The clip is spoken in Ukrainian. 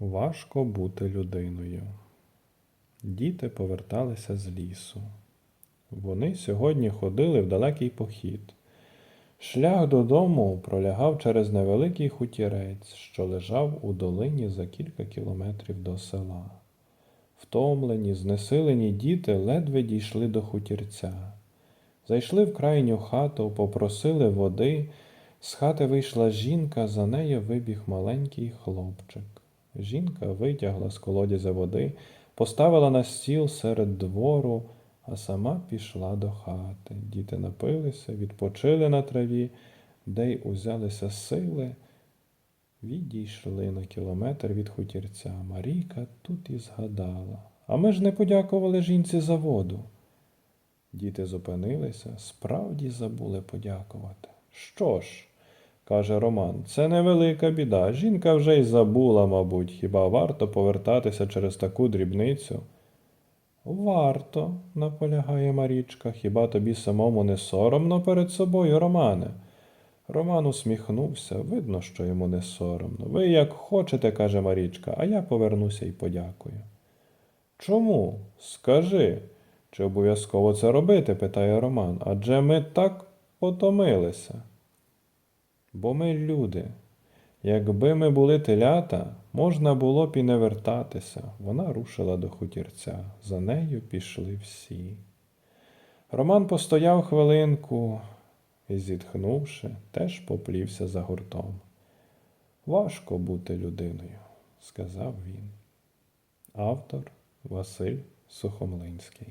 Важко бути людиною. Діти поверталися з лісу. Вони сьогодні ходили в далекий похід. Шлях додому пролягав через невеликий хутірець, що лежав у долині за кілька кілометрів до села. Втомлені, знесилені діти ледве дійшли до хутірця. Зайшли в крайню хату, попросили води. З хати вийшла жінка, за нею вибіг маленький хлопчик. Жінка витягла з колодязя води, поставила на стіл серед двору, а сама пішла до хати. Діти напилися, відпочили на траві, де й узялися сили. Відійшли на кілометр від хутірця. Марійка тут і згадала. А ми ж не подякували жінці за воду. Діти зупинилися, справді забули подякувати. Що ж, каже Роман, це невелика біда. Жінка вже й забула, мабуть, хіба варто повертатися через таку дрібницю? Варто, наполягає Марічка, хіба тобі самому не соромно перед собою, Романе? Роман усміхнувся, видно, що йому не соромно. Ви як хочете, каже Марічка, а я повернуся і подякую. Чому? Скажи, чи обов'язково це робити? питає Роман. Адже ми так потомилися. Бо ми люди. Якби ми були телята, можна було б і не вертатися. Вона рушила до хутірця. За нею пішли всі. Роман постояв хвилинку і, зітхнувши, теж поплівся за гуртом. Важко бути людиною, сказав він. Автор Василь Сухомлинський